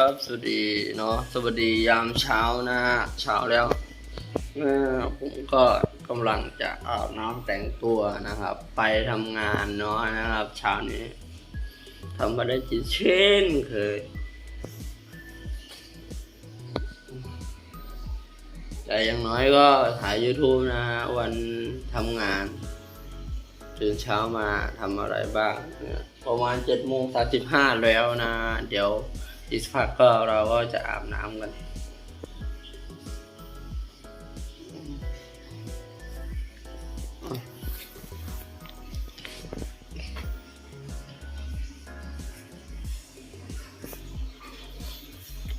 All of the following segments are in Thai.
ครับ สวัสดีเนาะสวัสดียามเช้านะฮะเช้าแล้วเออผมก็กำลังจะอาบน้ำแต่งตัวนะครับ ไปทำงานเนาะนะครับเช้านี้ทำมาได้จิเช่นเคยแต่อย่างน้อยก็ถ่าย YouTube นะ วันทำงานตื่นเช้ามาทำอะไรบ้าง ประมาณเจ็ดโมงสามสิบห้าแล้วนะ เดี๋ยว อีกสักพักก็เราก็จะอาบน้ำกัน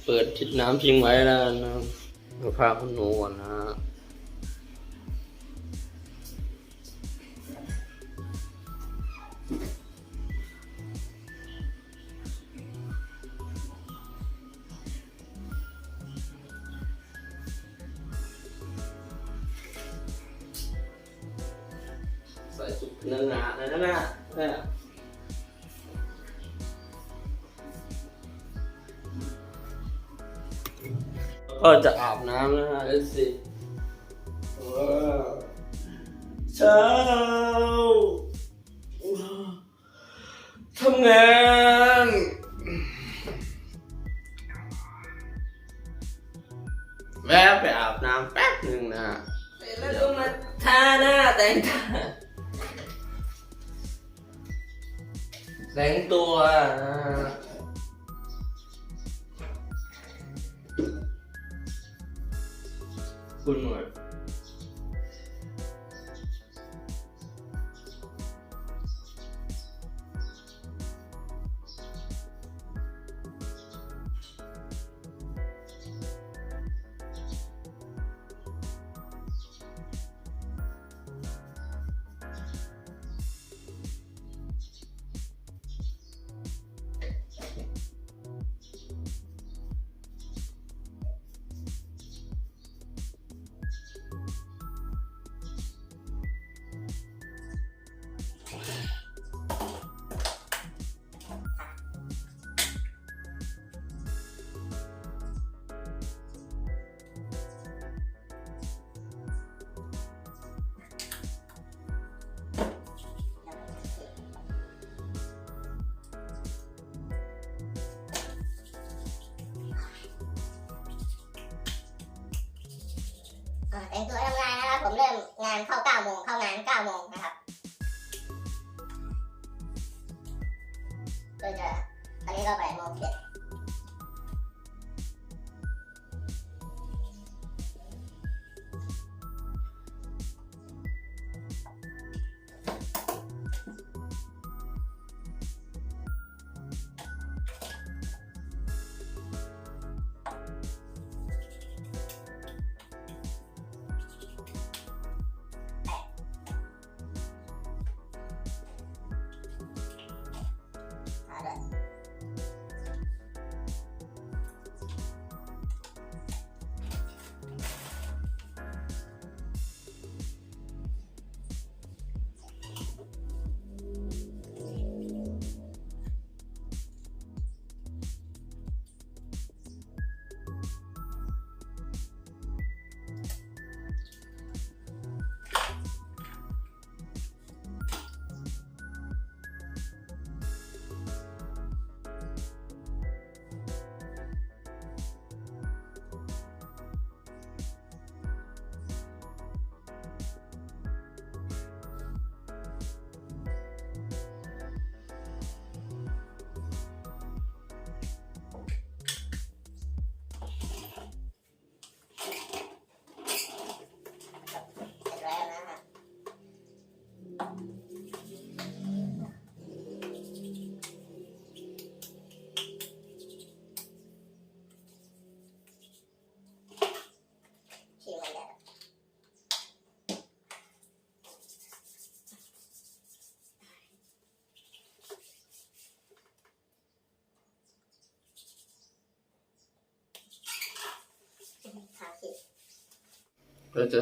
เปิดทิดน้ำทิ้งไว้แล้วนะเดี๋ยวพาคุณหนูก่อนนะ ฮะใส่สุกเนื้อหนาเลยนะแม่แม่ก็จะอาบน้ำนะฮะเอสซีเช้าทำงานแวะไปอาบน้ำแป๊บหนึ่งนะฮะแล้วก็มาทาหน้าแต่งตา แต่งตัวคุณหน่วย แต่งตัวทำงานนะครับ ผมเริ่มงานเข้า9โมงเข้างาน9โมงนะครับก็จะตอนนี้ก็8โมงเสร็จ ก็จ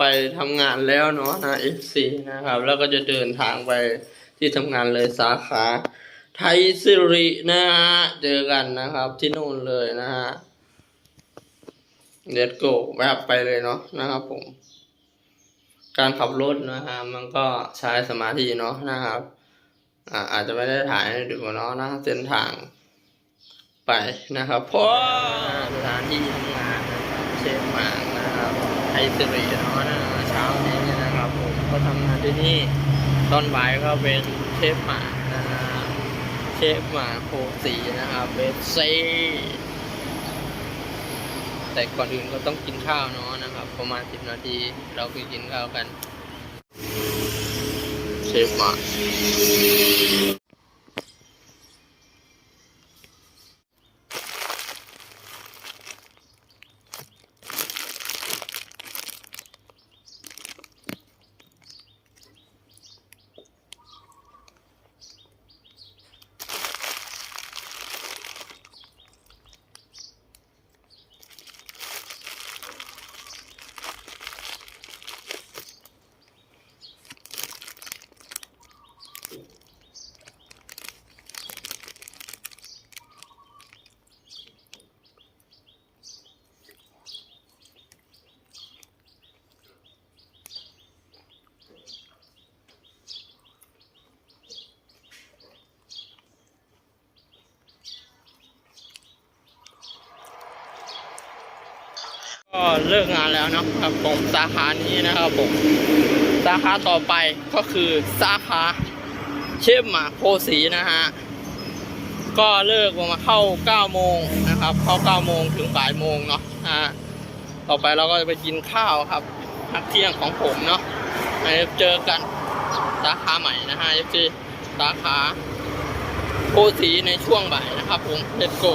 ไปทำงานแล้วเนาะนะ FC นะครับ แล้วก็จะเดินทางไปที่ทำงานเลยสาขาไทยสิรินะฮะเจอกันนะครับที่นู่นเลยนะฮะเด็ดโกแวบไปเลยเนาะนะครับผม การขับรถนะฮะมันก็ใช้สมาธิเนาะนะครับอ่าอาจจะไม่ได้ถ่ายให้ดูเนาะนะเส้นทางไปนะครับพราะสถานที่ทำงานนะครับเชฟมา สิริเนาะนะเช้านี้นะครับผมก็ทำงานที่นี่ตอนบ่ายก็เป็นเชฟหมานะฮะเชฟหมาโคสีนะครับเบฟซีแต่ก่อนอื่นก็ต้องกินข้าวเนาะนะครับ ประมาณสิบนาทีเราไปกินข้าวกันเชฟหมา ก็เลิกงานแล้วนะครับผมสาขานี้นะครับผมสาขาต่อไปก็คือสาขาเชฟหมาโคสีนะฮะก็เลิกมาเข้า9โมงนะครับ เข้า9โมงถึงบ่ายโมงเนาะฮะต่อไปเราก็จะไปกินข้าวครับพักเที่ยงของผมเนาะไปเจอกันสาขาใหม่นะฮะที่สาขาโคสีในช่วงบ่ายนะครับผม let's go